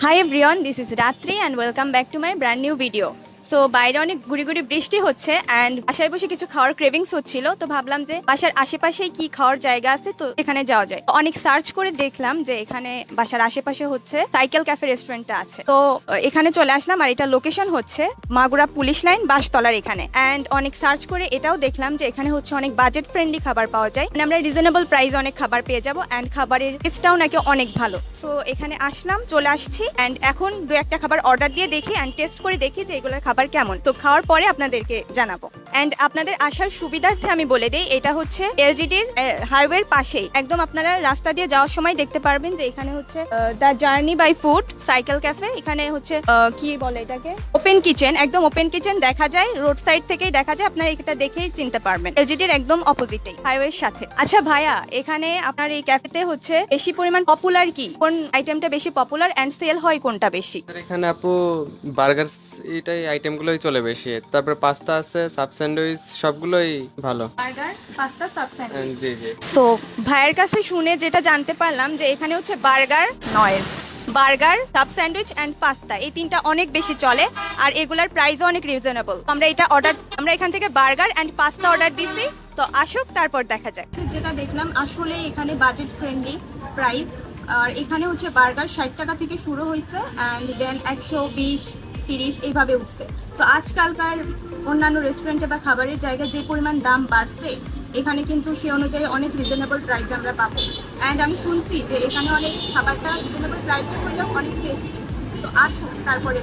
Hi everyone, this is Ratri and welcome back to my brand new video. So বাইরে অনেক গুড়ি গুড়ি বৃষ্টি হচ্ছে অ্যান্ড বাসায় বসে কিছু খাওয়ার ক্রেভিংস হচ্ছিল, তো ভাবলাম যে বাসার আশেপাশেই কি খাওয়ার জায়গা আছে, তো এখানে যাওয়া যায়। অনেক সার্চ করে দেখলাম যে এখানে বাসার আশেপাশে হচ্ছে সাইকেল ক্যাফে রেস্টুরেন্টটা আছে। তো এখানে চলে আসলাম আর এটা লোকেশন হচ্ছে মাগুরা পুলিশ লাইন বাসতলার এখানে। অ্যান্ড অনেক সার্চ করে এটাও দেখলাম যে এখানে হচ্ছে অনেক বাজেট ফ্রেন্ডলি খাবার পাওয়া যায়। মানে আমরা রিজনেবল প্রাইসে অনেক খাবার পেয়ে যাব অ্যান্ড খাবারের টেস্টটাও নাকি অনেক ভালো। সো এখানে আসলাম, চলে আসছি অ্যান্ড এখন দু একটা খাবার অর্ডার দিয়ে দেখি অ্যান্ড টেস্ট করে দেখি যে এগুলোর খাবার কেমন? তো খাওয়ার পরে আপনাদেরকে জানাব। অ্যান্ড আপনাদের আসার সুবিধার্থে আমি বলে দিই, এটা হচ্ছে এলজিডির হাইওয়ের পাশেই। একদম আপনারা রাস্তা দিয়ে যাওয়ার সময় দেখতে পারবেন যে এখানে হচ্ছে the journey by food, cycle cafe, এখানে হচ্ছে কি বলে এটাকে? ওপেন কিচেন, একদম ওপেন কিচেন দেখা যায়, রোড সাইড থেকেই দেখা যায়, আপনারা এটা দেখেই চিনতে পারবেন। এলজিডির একদম অপোজিটেই, হাইওয়ের সাথে। আচ্ছা ভাইয়া, এখানে আপনার এই ক্যাফেতে হচ্ছে বেশি পরিমাণ পপুলার কি? কোন আইটেমটা বেশি পপুলার অ্যান্ড সেল হয় কোনটা বেশি? এখানে আপু বার্গার এইটাই আইটেমগুলোই চলে বেশি। তারপরে পাস্তা আছে সাব স্যান্ডউইচ সবগুলোই ভালো। বার্গার পাস্তা সাবস্ট্যান্ড আহ, জি জি। সো ভাইয়ের কাছে শুনে যেটা জানতে পারলাম যে এখানে হচ্ছে burger noise burger cup sandwich and pasta এই তিনটা অনেক বেশি চলে আর এগুলার প্রাইসও অনেক রিজনেবল আমরা এটা অর্ডার আমরা এখান থেকে বার্গার অ্যান্ড পাস্তা অর্ডার দিছি। তো আসুক তারপর দেখা যাক। যেটা দেখলাম আসলে এখানে বাজেট ফ্রেন্ডলি প্রাইস আর এখানে হচ্ছে বার্গার ষাট টাকা থেকে শুরু হয়েছে অ্যান্ড দেন একশো বিশ তিরিশ, এইভাবে উঠছে। তো আজকালকার অন্যান্য রেস্টুরেন্টে বা খাবারের জায়গায় যে পরিমাণ দাম বাড়ছে, এখানে কিন্তু সে অনুযায়ী অনেক রিজনেবল প্রাইস আমরা পাবো। অ্যান্ড আমি শুনছি যে এখানে অনেক খাবারটা রিজনেবল প্রাইসে হলেও অনেক টেস্টি তো আসুন তারপরে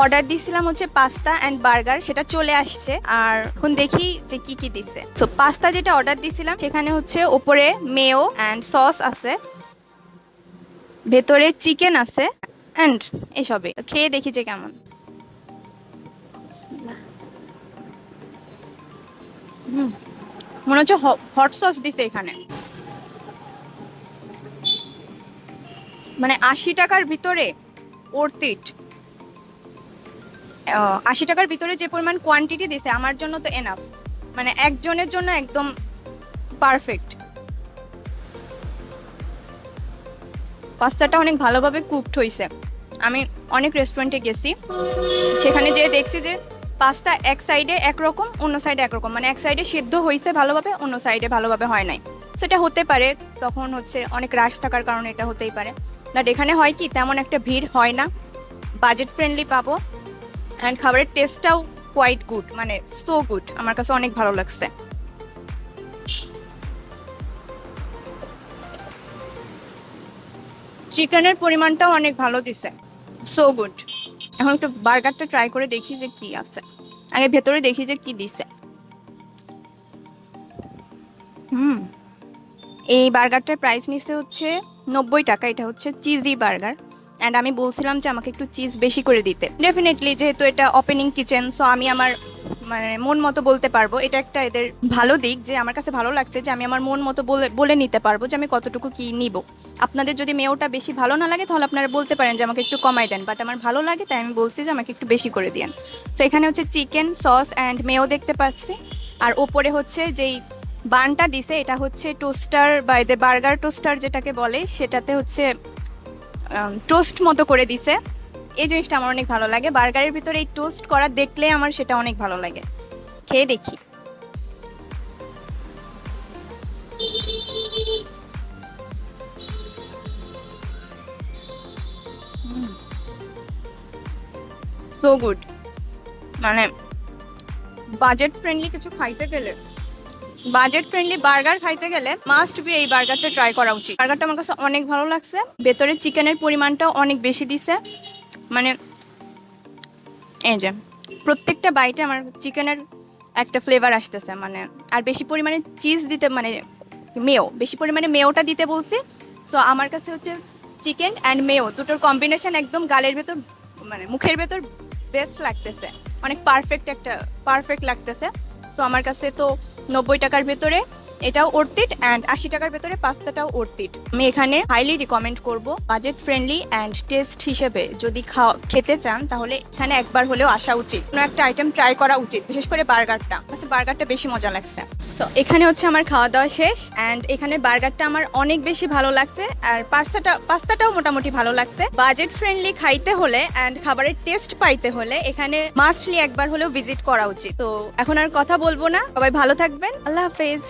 অর্ডার দিছিলাম হচ্ছে পাস্তা অ্যান্ড বার্গার, সেটা চলে আসছে। আর এখন দেখি যে কি কি দিচ্ছে সো পাস্তা যেটা অর্ডার দিছিলাম, সেখানে হচ্ছে ওপরে মেও অ্যান্ড সস আছে। ভেতরে চিকেন আছে অ্যান্ড এসবে খেয়ে দেখি যে কেমন। মনে হচ্ছে হট সস দিছে এখানে। মানে আশি টাকার ভিতরে ওর্তিট আশি টাকার ভিতরে যে পরিমাণ কোয়ান্টিটি দিছে, আমার জন্য তো এনাফ মানে একজনের জন্য একদম পারফেক্ট পাস্তাটা অনেক ভালোভাবে কুকড হয়েছে আমি অনেক রেস্টুরেন্টে গেছি। সেখানে যে দেখছি যে পাস্তা এক সাইডে একরকম, অন্য সাইডে একরকম। মানে এক সাইডে সিদ্ধ হয়েছে ভালোভাবে, অন্য সাইডে ভালোভাবে হয় নাই। সেটা হতে পারে, তখন হচ্ছে অনেক রাশ থাকার কারণে এটা হতেই পারে। বাট এখানে হয় কি, তেমন একটা ভিড় হয় না। বাজেট ফ্রেন্ডলি পাবো। অ্যান্ড খাবারের টেস্টটাও কোয়াইট গুড মানে সো গুড আমার কাছে অনেক ভালো লাগছে। চিকেনের পরিমাণটাও অনেক ভালো দিছে সো গুড এখন একটু বার্গারটা ট্রাই করে দেখি যে কি আছে। আগে ভেতরে দেখি যে কি দিছে। হুম, এই বার্গারটার প্রাইস নিচ্ছে হচ্ছে নব্বই টাকা, এটা হচ্ছে চিজি বার্গার অ্যান্ড আমি বলছিলাম যে আমাকে একটু চিজ বেশি করে দিতে। ডেফিনেটলি যেহেতু এটা ওপেনিং কিচেন সো আমি আমার মানে মন মতো বলতে পারব। এটা একটা এদের ভালো দিক যে আমার কাছে ভালো লাগছে যে আমি আমার মন মতো বলে বলে নিতে পারব যে আমি কতটুকু কি নিব। আপনাদের যদি মেয়েটা বেশি ভালো না লাগে, তাহলে আপনারা বলতে পারেন যে আমাকে একটু কমাই দেন। বাট আমার ভালো লাগে, তাই আমি বলছি যে আমাকে একটু বেশি করে দিন তো এখানে হচ্ছে চিকেন সস অ্যান্ড মেও দেখতে পাচ্ছি। আর ওপরে হচ্ছে যেই বানটা দিছে, এটা হচ্ছে টোস্টার বা এদের বার্গার টোস্টার যেটাকে বলে, সেটাতে হচ্ছে টোস্ট মতো করে দিছে। এই জিনিসটা আমার অনেক ভালো লাগে। বার্গারের ভিতরে এই টোস্ট করা দেখলে আমার সেটা অনেক ভালো লাগে। খেয়ে দেখি। সো গুড মানে বাজেট ফ্রেন্ডলি কিছু খাইতে গেলে বাজেট ফ্রেন্ডলি বার্গার খাইতে গেলে মাস্ট বি এই বার্গারটা ট্রাই করা উচিত। বার্গারটা আমার কাছে অনেক ভালো লাগছে। ভেতরে চিকেনের পরিমাণটাও অনেক বেশি দিছে। মানে এই যে, প্রত্যেকটা বাইটে আমার চিকেনের একটা ফ্লেভার আসতেছে। মানে আর বেশি পরিমাণে চিজ দিতে মানে মেও বেশি পরিমাণে মেওটা দিতে বলছি। সো আমার কাছে হচ্ছে চিকেন অ্যান্ড মেও দুটোর কম্বিনেশন একদম গালের ভেতর মানে মুখের ভেতর বেস্ট লাগতেছে। অনেক পারফেক্ট একটা পারফেক্ট লাগতেছে। সো আমার কাছে তো নব্বই টাকার ভেতরে এটাও অর্থিট অ্যান্ড আশি টাকার ভেতরে পাস্তাটাও অর্থিট আমি এখানে হাইলি রিকমেন্ড করব বাজেট ফ্রেন্ডলি অ্যান্ড টেস্ট হিসেবে। যদি খাওয়া খেতে চান, তাহলে এখানে একবার হলেও আসা উচিত। কোনো একটা আইটেম ট্রাই করা উচিত, বিশেষ করে বার্গারটা। বার্গারটা বেশি মজা লাগছে। তো এখানে হচ্ছে আমার খাওয়া দাওয়া শেষ অ্যান্ড এখানে বার্গারটা আমার অনেক বেশি ভালো লাগছে আর পাস্তাটা পাস্তাটাও মোটামুটি ভালো লাগছে। বাজেট ফ্রেন্ডলি খাইতে হলে অ্যান্ড খাবারের টেস্ট পাইতে হলে এখানে মাস্টলি একবার হলেও ভিজিট করা উচিত। তো, এখন আর কথা বলব না। সবাই ভালো থাকবেন। আল্লাহ হাফেজ।